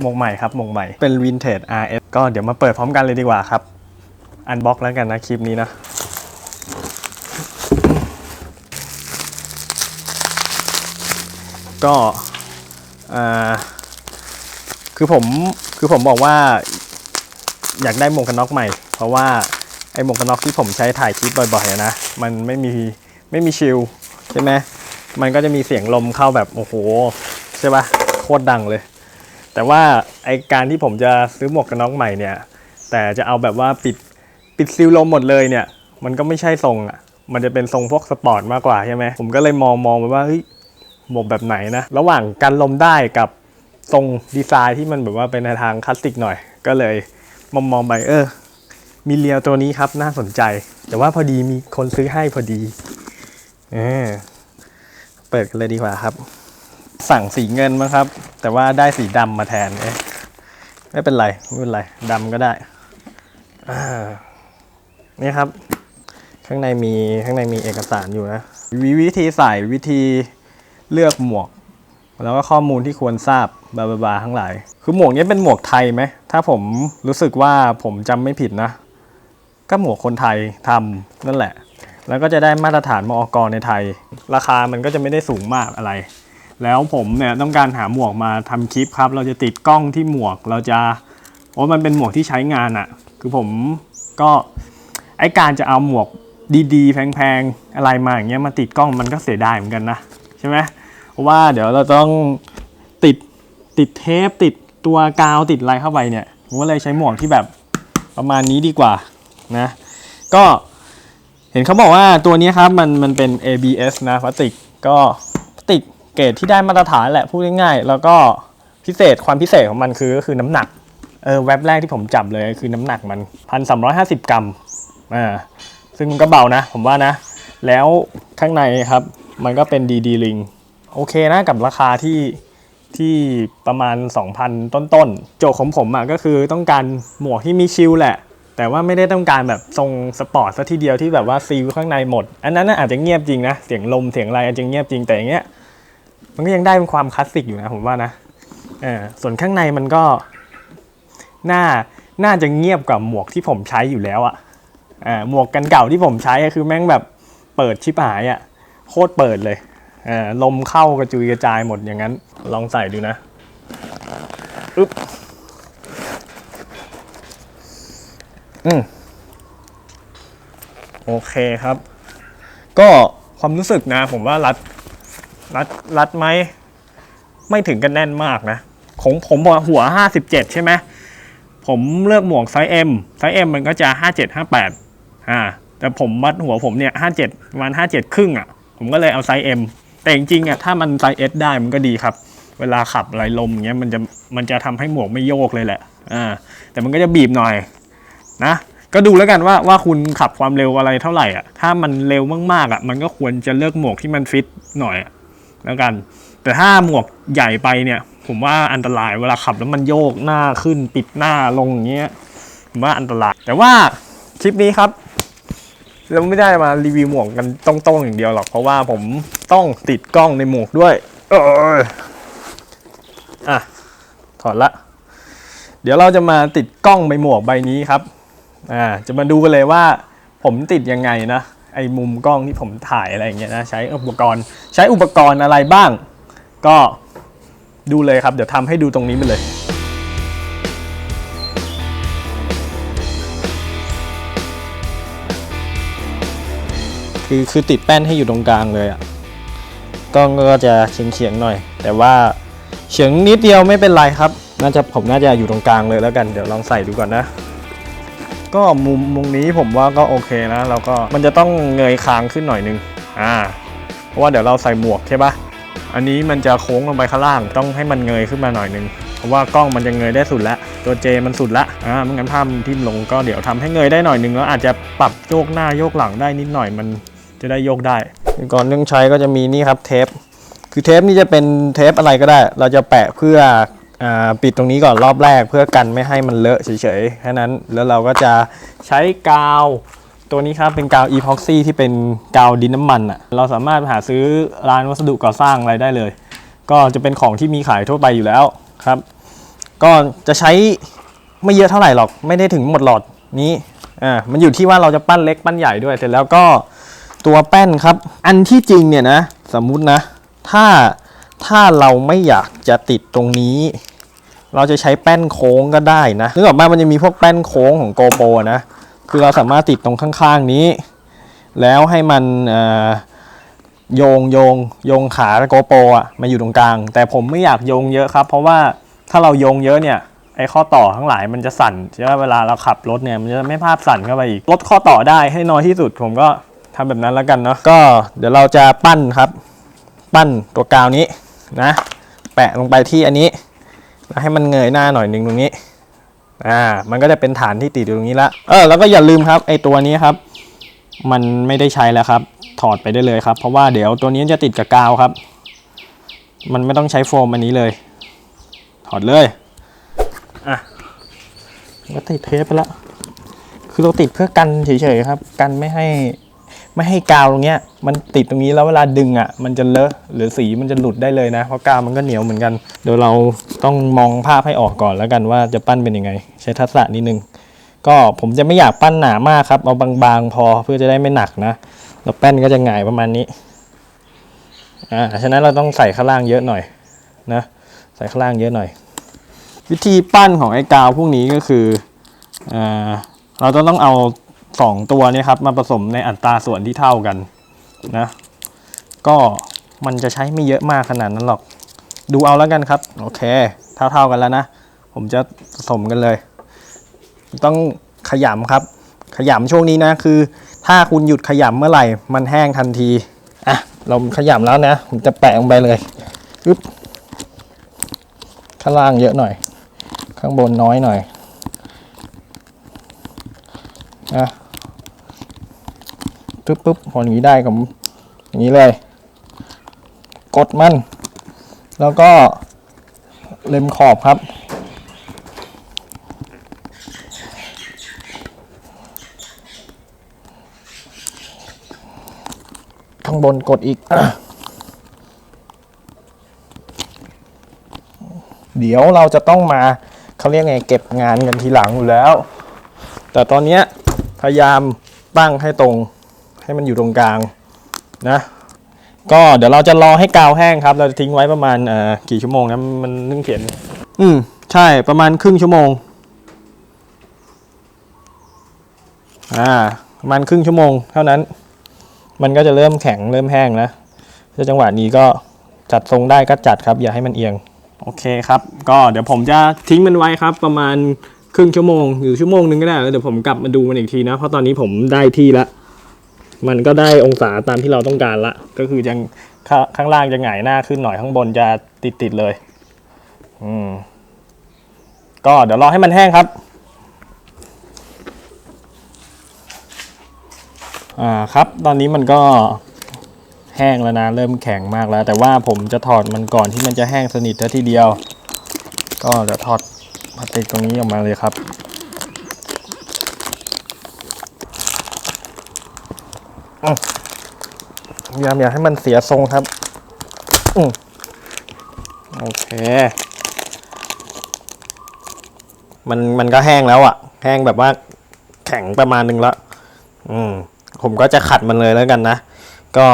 หมวกใหม่ครับหมวกใหม่ เป็น Vintage RS ก็เดี๋ยวมาเปิดพร้อมกันเลยดีกว่าครับ อันบ็อกแล้วกันนะคลิปนี้นะก็คือผมคือผมบอกว่า อยากได้หมวกกันน็อกใหม่ เพราะว่าไอ้หมวกกันน็อกที่ผมใช้ถ่ายคลิปบ่อยๆนะมันไม่มีไม่มีชิลใช่ไหมมันก็จะมีเสียงลมเข้าแบบโอ้โหใช่ปะโคตรดังเลย แต่ว่าไอการที่ผมจะซื้อหมวกกันน็อกใหม่เนี่ย แต่จะเอาแบบว่าปิดปิดซิลลมหมดเลยเนี่ย มันก็ไม่ใช่ทรงอะ มันจะเป็นทรงพวกสปอร์ตมากกว่าใช่ไหมผมก็เลยมองมองไปว่าเฮ้ยหมวกแบบไหนนะ ระหว่างกันลมได้กับทรงดีไซน์ที่มันแบบว่าเป็นในทางคลาสสิกหน่อย ก็เลยมองมองไปเออมีเรียวตัวนี้ครับน่าสนใจ แต่ว่าพอดีมีคนซื้อให้พอดีเออเปิดกันเลยดีกว่าครับ สั่งสีเงินมาครับ แต่ว่าได้สีดำมาแทนเอ๊ะไม่เป็นไร ไม่เป็นไรดำก็ได้อ่านี่ครับ ข้างในมีข้างในมีเอกสารอยู่นะวิวิธีใส่วิธีเลือกหมวก แล้วก็ข้อมูลที่ควรทราบบาบาบาทั้งหลาย คือหมวกนี้เป็นหมวกไทยไหม ถ้าผมรู้สึกว่าผมจำไม่ผิดนะ ก็หมวกคนไทยทำนั่นแหละ แล้วก็จะได้มาตรฐานมอกรในไทย ราคามันก็จะไม่ได้สูงมากอะไร แล้วผมเนี่ยต้องการหาหมวกมาทำคลิปครับ เราจะติดกล้องที่หมวก เราจะโอ้มันเป็นหมวกที่ใช้งานอะ่ะ คือผมก็ไอการจะเอาหมวกดีๆ แพงๆ อะไรมาอย่างเงี้ยมาติดกล้องมันก็เสียดายเหมือนกันนะใช่ไหมเพราะว่าเดี๋ยวเราต้องติดติดเทปติดตัวกาวติดอะไรเข้าไปเนี่ยผมก็เลยใช้หมวกที่แบบประมาณนี้ดีกว่านะ ก็เห็นเขาบอกว่าตัวนี้ครับมันมันเป็น ABS นะพลาสติกก็ รดที่ได้มาตรฐานแหละพูดง่ายๆ แล้วก็พิเศษความพิเศษของมันคือก็คือน้ำหนัก เออแว็บแรกที่ผมจับเลยคือน้ำหนักมันพันสามร้อยห้าสิบกรัม อ่า ซึ่งมันก็เบานะ ผมว่านะ แล้วข้างในครับ มันก็เป็นดีดีลิงโอเคนะกับราคาที่ที่ประมาณ 2,000 ต้นๆ โจทย์ของผมอะก็คือต้องการหมวกที่มีชิลแหละ แต่ว่าไม่ได้ต้องการแบบทรงสปอร์ตซะทีเดียวที่แบบว่าซีลข้างในหมด อันนั้นอาจจะเงียบจริงนะ เสียงลมเสียงอะไรอาจจะเงียบจริงแต่อย่างเงี้ย มันก็ยังได้เป็นความคลาสสิกอยู่นะผมว่านะเออส่วนข้างในมันก็น่าน่าจะเงียบกว่าหมวกที่ผมใช้อยู่แล้วอะอ่าหมวกกันเก่าที่ผมใช้คือแม่งแบบเปิดชิบหายอะโคตรเปิดเลยอ่าลมเข้ากระจุยกระจายหมดอย่างนั้น ลองใส่ดูนะอึ๊บอืมโอเคครับ ก็ความรู้สึกนะผมว่ารัด รัดรัดไหมไม่ถึงกันแน่นมากนะ ของผมบอกหัว 57 ใช่ไหมผมเลือกหมวกไซส์ M ไซส์ M มันก็จะ 57 58อ่าแต่ผมวัดหัวผมเนี่ย 57ประมาณ57 ครึ่งอะ ผมก็เลยเอาไซส์ M แต่จริงๆอะถ้ามันไซส์ S ได้มันก็ดีครับ เวลาขับไหลลมอย่างเงี้ยมันจะมันจะทำให้หมวกไม่โยกเลยแหละอ่าแต่มันก็จะบีบหน่อยนะก็ดูแล้วกันว่าว่าคุณขับความเร็วอะไรเท่าไหร่อะถ้ามันเร็วมากๆอะมันก็ควรจะเลือกหมวกที่มันฟิตหน่อยอ แล้วกัน แต่ถ้าหมวกใหญ่ไปเนี่ย ผมว่าอันตรายเวลาขับแล้วมันโยกหน้าขึ้นปิดหน้าลงอย่างเงี้ยผมว่าอันตราย แต่ว่าคลิปนี้ครับเราไม่ได้มารีวิวหมวกกันตรงๆอย่างเดียวหรอก เพราะว่าผมต้องติดกล้องในหมวกด้วย เอออะ ถอดละ เดี๋ยวเราจะมาติดกล้องใบหมวกใบนี้ครับ อ่า จะมาดูกันเลยว่า ผมติดยังไงนะ ไอ้มุมกล้องที่ผมถ่ายอะไรอย่างเงี้ยนะใช้อุปกรณ์ใช้อุปกรณ์อะไรบ้าง ก็ดูเลยครับ เดี๋ยวทำให้ดูตรงนี้ไปเลยคือคือติดแป้นให้อยู่ตรงกลางเลยอะกล้องก็จะเฉียงเฉียงๆหน่อย แต่ว่าเฉียงนิดเดียวไม่เป็นไรครับ น่าจะผมน่าจะอยู่ตรงกลางเลยแล้วกัน เดี๋ยวลองใส่ดูก่อนนะ ก็มุมมุมนี้ผมว่าก็โอเคนะแล้วก็มันจะต้องเงยคางขึ้นหน่อยนึงอ่าเพราะว่าเดี๋ยวเราใส่หมวกใช่ปะอันนี้มันจะโค้งลงไปข้างล่างต้องให้มันเงยขึ้นมาหน่อยนึงเพราะว่ากล้องมันจะเงยได้สุดละตัวเจมันสุดละอ่าไม่งั้นภาพทิ่มลงก็เดี๋ยวทำให้เงยได้หน่อยนึงแล้วอาจจะปรับโยกหน้าโยกหลังได้นิดหน่อยมันจะได้โยกได้ก่อนเรื่องใช้ก็จะมีนี่ครับเทป คือเทปนี่จะเป็นเทปอะไรก็ได้ เราจะแปะเพื่อ ปิดตรงนี้ก่อนรอบแรกเพื่อกันไม่ให้มันเลอะเฉยๆแค่นั้นแล้วเราก็จะใช้กาวตัวนี้ครับเป็นกาวอีพ็อกซี่ที่เป็นกาวดินน้ำมันอะเราสามารถหาซื้อร้านวัสดุก่อสร้างอะไรได้เลย ก็จะเป็นของที่มีขายทั่วไปอยู่แล้วครับ ก็จะใช้ไม่เยอะเท่าไหร่หรอกไม่ได้ถึงหมดหลอดนี้อ่ามันอยู่ที่ว่าเราจะปั้นเล็กปั้นใหญ่ด้วยเสร็จแล้วก็ตัวแป้นครับ อันที่จริงเนี่ยนะ สมมุตินะ ถ้าถ้าเราไม่อยากจะติดตรงนี้ เราจะใช้แป้นโค้งก็ได้นะนึกออกมามันจะมีพวกแป้นโค้งของโกโปรนะ คือเราสามารถติดตรงข้างๆนี้ แล้วให้มันโยงโยงโยงขาโกโปรอะมาอยู่ตรงกลาง แต่ผมไม่อยากโยงเยอะครับ เพราะว่าถ้าเราโยงเยอะเนี่ยไอ้ข้อต่อทั้งหลายมันจะสั่นใช่ไหมเวลาเราขับรถเนี่ยมันจะไม่ภาพสั่นเข้าไปอีกลดข้อต่อได้ให้น้อยที่สุดผมก็ทำแบบนั้นแล้วกันเนาะก็เดี๋ยวเราจะปั้นครับ ปั้นตัวกาวนี้นะ แปะลงไปที่อันนี้ ให้มันเงยหน้าหน่อยหนึ่งตรงนี้อ่ามันก็จะเป็นฐานที่ติดอยู่ตรงนี้ละเออแล้วก็อย่าลืมครับไอตัวนี้ครับ มันไม่ได้ใช้แล้วครับ ถอดไปได้เลยครับ เพราะว่าเดี๋ยวตัวนี้จะติดกับกาวครับ มันไม่ต้องใช้โฟมอันนี้เลย ถอดเลยอะก็ติดเทปไปแล้วคือเราติดเพื่อกันเฉยๆครับ กันไม่ให้ ไม่ให้กาวตรงเนี้ยมันติดตรงนี้แล้วเวลาดึงอะ มันจะเลอะหรือสีมันจะหลุดได้เลยนะเพราะกาวมันก็เหนียวเหมือนกันเดี๋ยวเราต้องมองภาพให้ออกก่อนแล้วกันว่าจะปั้นเป็นยังไง ใช้ทักษะนิดนึงก็ผมจะไม่อยากปั้นหนามากครับเอาบางๆพอเพื่อจะได้ไม่หนักนะแล้วแป้นก็จะหงายประมาณนี้อ่าฉะนั้นเราต้องใส่ข้างล่างเยอะหน่อยนะใส่ข้างล่างเยอะหน่อย วิธีปั้นของไอ้กาวพวกนี้ก็คืออ่าเราจะต้องเอา สองตัวเนี้ครับมาผสมในอัตราส่วนที่เท่ากันนะ ก็มันจะใช้ไม่เยอะมากขนาดนั้นหรอก ดูเอาแล้วกันครับ โอเค เท่าๆกันแล้วนะ ผมจะผสมกันเลย ต้องขยำครับ ขยำช่วงนี้นะคือ ถ้าคุณหยุดขยำเมื่อไหร่ มันแห้งทันทีอะเราขยำแล้วนะ ผมจะแปะลงไปเลยอึ๊บข้างล่างเยอะหน่อย ข้างบนน้อยหน่อยนะ ปึ๊บปึ๊บพออย่างนี้ได้กับอย่างนี้เลย กดมัน แล้วก็เล็มขอบครับ ข้างบนกดอีก เดี๋ยวเราจะต้องมาเขาเรียกไงเก็บงานกันทีหลังอยู่แล้ว แต่ตอนเนี้ยพยายามตั้งให้ตรง ให้มันอยู่ตรงกลางนะก็เดี๋ยวเราจะรอให้กาวแห้งครับ เราจะทิ้งไว้ประมาณเอ่อกี่ชั่วโมงนะมันนึ่งเขียน อืมใช่ประมาณครึ่งชั่วโมงอ่าประมาณครึ่งชั่วโมง เท่านั้น มันก็จะเริ่มแข็งเริ่มแห้งแล้วถ้าจังหวะนี้ก็จัดทรงได้ก็จัดครับ อย่าให้มันเอียง โอเคครับ ก็เดี๋ยวผมจะทิ้งมันไว้ครับ ประมาณครึ่งชั่วโมงหรือชั่วโมงนึงก็ได้แล้วเดี๋ยวผมกลับมาดูมันอีกทีนะเพราะตอนนี้ผมได้ที่ละ มันก็ได้องศาตามที่เราต้องการละ ก็คือยังข้างล่างจะหงายหน้าขึ้นหน่อยข้างบนจะติดติดๆเลย อืม ก็เดี๋ยวรอให้มันแห้งครับ อ่าครับ ตอนนี้มันก็แห้งแล้วนะเริ่มแข็งมากแล้ว แต่ว่าผมจะถอดมันก่อนที่มันจะแห้งสนิททีเดียว ก็เดี๋ยวถอดพลาสติกตรงนี้ออกมาเลยครับ อืม พยายามอย่าให้มันเสียทรงครับ อืมโอเค มันมันก็แห้งแล้วอะ่ะ แห้งแบบว่าแข็งประมาณนึงแล้ว อืม ผมก็จะขัดมันเลยแล้วกันนะ ก็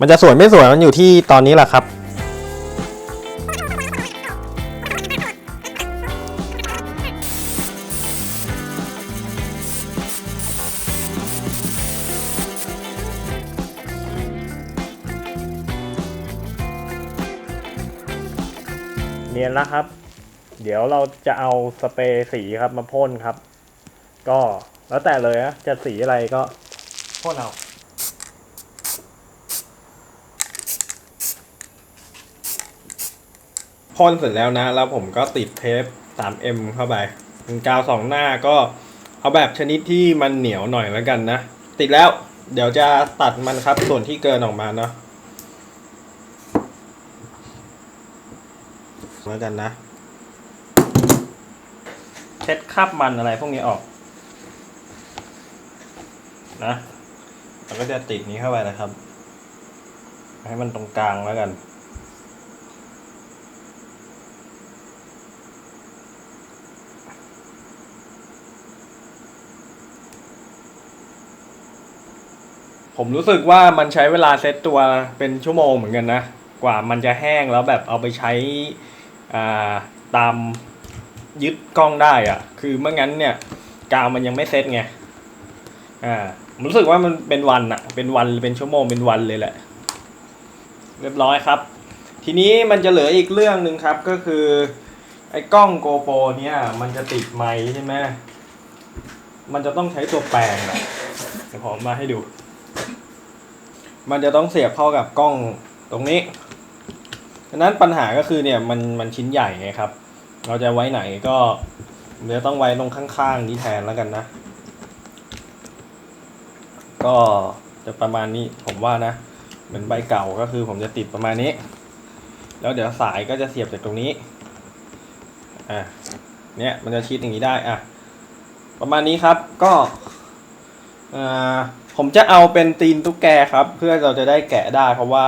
มันจะสวยไม่สวยมันอยู่ที่ตอนนี้แหละครับ ยนแล้วครับ เดี๋ยวเราจะเอาสเปรย์สีครับมาพ่นครับ ก็แล้วแต่เลยนะจะสีอะไรก็พ่นเอาพ่นเสร็จแล้วนะ แล้วผมก็ติดเทป 3M เข้าไปเป็นกาวสองหน้าก็เอาแบบชนิดที่มันเหนียวหน่อยแล้วกันนะ ติดแล้วเดี๋ยวจะตัดมันครับส่วนที่เกินออกมาเนาะ แล้วกันนะ เช็ดคราบมันอะไรพวกนี้ออก นะเราก็จะติดนี้เข้าไปนะครับ ให้มันตรงกลางแล้วกันผมรู้สึกว่ามันใช้เวลาเซตตัวเป็นชั่วโมงเหมือนกันนะ กว่ามันจะแห้งแล้วแบบเอาไปใช้ ตามยึดกล้องได้อะคือเมื่องั้นเนี่ยกาวมันยังไม่เซตไงอ่ารู้สึกว่ามันเป็นวันอะเป็นวันเป็นชั่วโมงเป็นวันเลยแหละ เรียบร้อยครับ ทีนี้มันจะเหลืออีกเรื่องหนึ่งครับก็คือไอ้กล้องโกโปรเนี่ยมันจะติดไมค์ใช่ไหมมันจะต้องใช้ตัวแปลงอะเดี๋ยวผมมาให้ดู มันจะต้องเสียบเข้ากับกล้องตรงนี้ ดังนั้นปัญหาก็คือเนี่ยมันมันชิ้นใหญ่ไงครับ เราจะไว้ไหนก็เดี๋ยวต้องไว้ตรงข้างๆนี้แทนแล้วกันนะ ก็จะประมาณนี้ผมว่านะ เหมือนใบเก่าก็คือผมจะติดประมาณนี้ แล้วเดี๋ยวสายก็จะเสียบจากตรงนี้อะเนี่ยมันจะชิดอย่างนี้ได้อะประมาณนี้ครับก็อ่าผมจะเอาเป็นตีนตุ๊กแกครับ เพื่อเราจะได้แกะได้เพราะว่า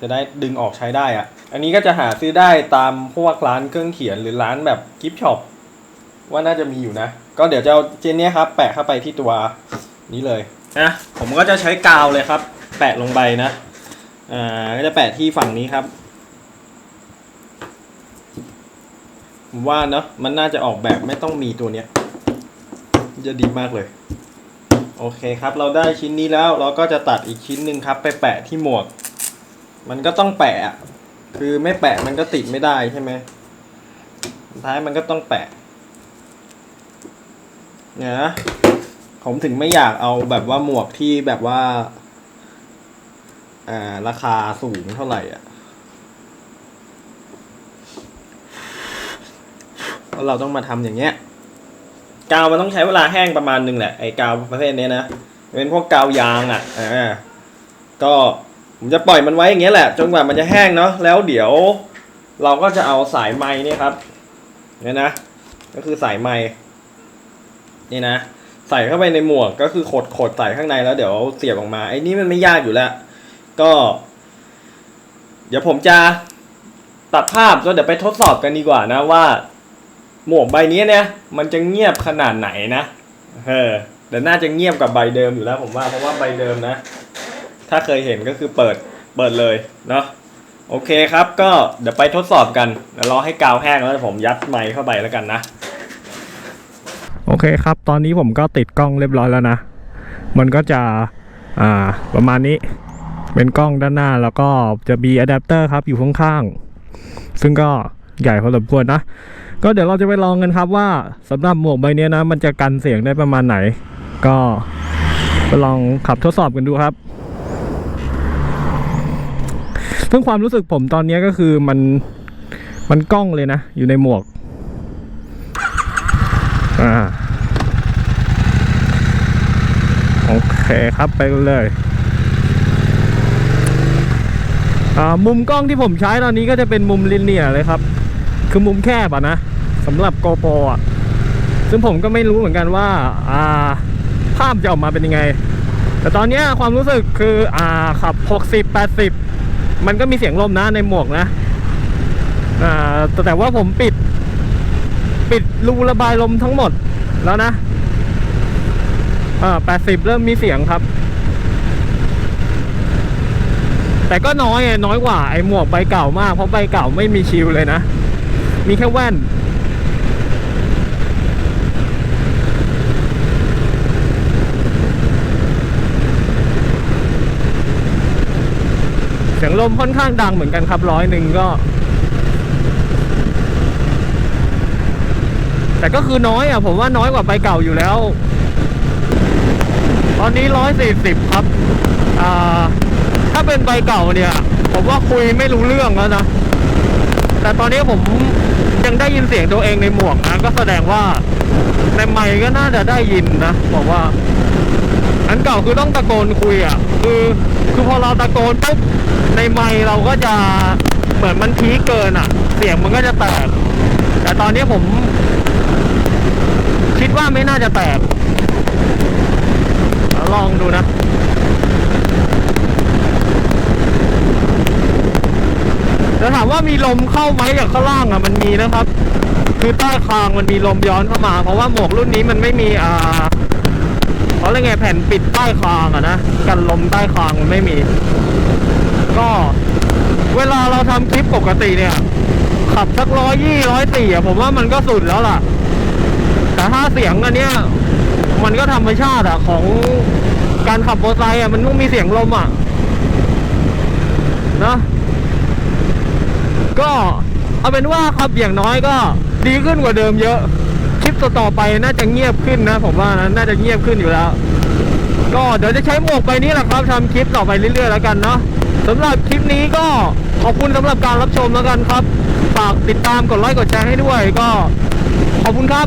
จะได้ดึงออกใช้ได้อะ อันนี้ก็จะหาซื้อได้ตามพวกร้านเครื่องเขียนหรือร้านแบบกิฟช็อปว่าน่าจะมีอยู่นะ ก็เดี๋ยวจะเอาเจนเนี้ยครับ แปะเข้าไปที่ตัวนี้เลยนะผมก็จะใช้กาวเลยครับ แปะลงไปนะอ่าก็จะแปะที่ฝั่งนี้ครับผมว่าเนาะมันน่าจะออกแบบไม่ต้องมีตัวเนี้ย จะดีมากเลย โอเคครับ เราได้ชิ้นนี้แล้วเราก็จะตัดอีกชิ้นหนึ่งครับ ไปแปะที่หมวก มันก็ต้องแปะอะ คือไม่แปะมันก็ติดไม่ได้ใช่ไหมท้ายมันก็ต้องแปะ เนี่ยนะผมถึงไม่อยากเอาแบบว่าหมวกที่แบบว่า อ่า ราคาสูงเท่าไหร่อะเพราะเราต้องมาทำอย่างเงี้ย กาวมันต้องใช้เวลาแห้งประมาณหนึ่งแหละ ไอ้กาวประเภทนี้นะ เป็นพวกกาวยางอะอ่าก็ ผมจะปล่อยมันไว้อย่างเงี้ยแหละจนกว่ามันจะแห้งเนาะแล้วเดี๋ยวเราก็จะเอาสายไม้นี่ครับเนี่ยนะ ก็คือสายไม้นี่นะใส่เข้าไปในหมวกก็คือขดขดใส่ข้างในแล้วเดี๋ยวเสียบออกมาไอ้นี่มันไม่ยากอยู่แล้ว ก็ เดี๋ยวผมจะตัดภาพแล้วเดี๋ยวไปทดสอบกันดีกว่านะว่า หมวกใบนี้เนี่ย มันจะเงียบขนาดไหนนะเออแต่น่าจะเงียบกับใบเดิมอยู่แล้วผมว่าเพราะว่าใบเดิมนะ ถ้าเคยเห็นก็คือเปิดเปิดเลยเนาะโอเคครับ ก็เดี๋ยวไปทดสอบกันเดี๋ยวรอให้กาวแห้งแล้วผมยัดไมค์เข้าไปแล้วกันนะ โอเคครับ ตอนนี้ผมก็ติดกล้องเรียบร้อยแล้วนะ มันก็จะอ่าประมาณนี้ เป็นกล้องด้านหน้าแล้วก็จะมีอะแดปเตอร์ครับอยู่ข้างๆ ซึ่งก็ใหญ่พอสมควรนะ ก็เดี๋ยวเราจะไปลองกันครับว่าสำหรับหมวกใบนี้นะ มันจะกันเสียงได้ประมาณไหน ก็ไปลองขับทดสอบกันดูครับ ซึ่งความรู้สึกผมตอนนี้ก็คือมันมันกล้องเลยนะ อยู่ในหมวก อ่า โอเคครับไปกันเลย อ่า มุมกล้องที่ผมใช้ตอนนี้ก็จะเป็นมุมลินเนียเลยครับ คือมุมแคบอะนะสำหรับโกโปรอะ ซึ่งผมก็ไม่รู้เหมือนกันว่า อ่า ภาพจะออกมาเป็นยังไง แต่ตอนนี้ความรู้สึกคือ อ่า ขับ 60 80 มันก็มีเสียงลมนะในหมวกนะอ่าแต่แต่ว่าผมปิด ปิดรูระบายลมทั้งหมดแล้วนะอ่า80เริ่มมีเสียงครับ แต่ก็น้อยไงน้อยกว่าไอ้หมวกใบเก่ามาก เพราะใบเก่าไม่มีชิลเลยนะ มีแค่แว่น สียงลมค่อนข้างดังเหมือนกันครับร้อยหนึ่งก็ แต่ก็คือน้อยอะ ผมว่าน้อยกว่าใบเก่าอยู่แล้ว ตอนนี้ร้อยสี่สิบครับ อ่า ถ้าเป็นใบเก่าเนี่ย ผมว่าคุยไม่รู้เรื่องแล้วนะ แต่ตอนนี้ผมยังได้ยินเสียงตัวเองในหมวกนะ ก็แสดงว่าในไมค์ก็น่าจะได้ยินนะ บอกว่าอันเก่าคือต้องตะโกนคุยอะ คือคือพอเราตะโกนปุ๊บ ในไมค์เราก็จะเหมือนมันพีเกินอะ เสียงมันก็จะแตก แต่ตอนนี้ผม คิดว่าไม่น่าจะแตกลองดูนะอแต่ถามว่ามีลมเข้าไหมจากข้างล่างอะมันมีนะครับ คือใต้คางมันมีลมย้อนเข้ามา เพราะว่าหมวกรุ่นนี้มันไม่มีอ่าเขาเรียกไงแผ่นปิดใต้คางอะนะกันลมใต้คางมันไม่มี ก็เวลาเราทำคลิปปกติเนี่ย ขับสักร้อยยี่ร้อยสี่อะผมว่ามันก็สุดแล้วล่ะ แต่ถ้าเสียงอันเนี้ยมันก็ธรรมชาติอะของการขับมอเตอร์ไซค์อะมันต้องมีเสียงลมอะเนะก็เอาเป็นว่าครับอย่างน้อยก็ดีขึ้นกว่าเดิมเยอะ คลิปต่อๆไปน่าจะเงียบขึ้นนะ ผมว่านะน่าจะเงียบขึ้นอยู่แล้ว ก็เดี๋ยวจะใช้หมวกใบนี้แหละครับทำคลิปต่อไปเรื่อยๆแล้วกันเนาะ สำหรับคลิปนี้ก็ขอบคุณสำหรับการรับชมแล้วกันครับ ฝากติดตามกดไลค์กดแชร์ให้ด้วยก็ขอบคุณครับ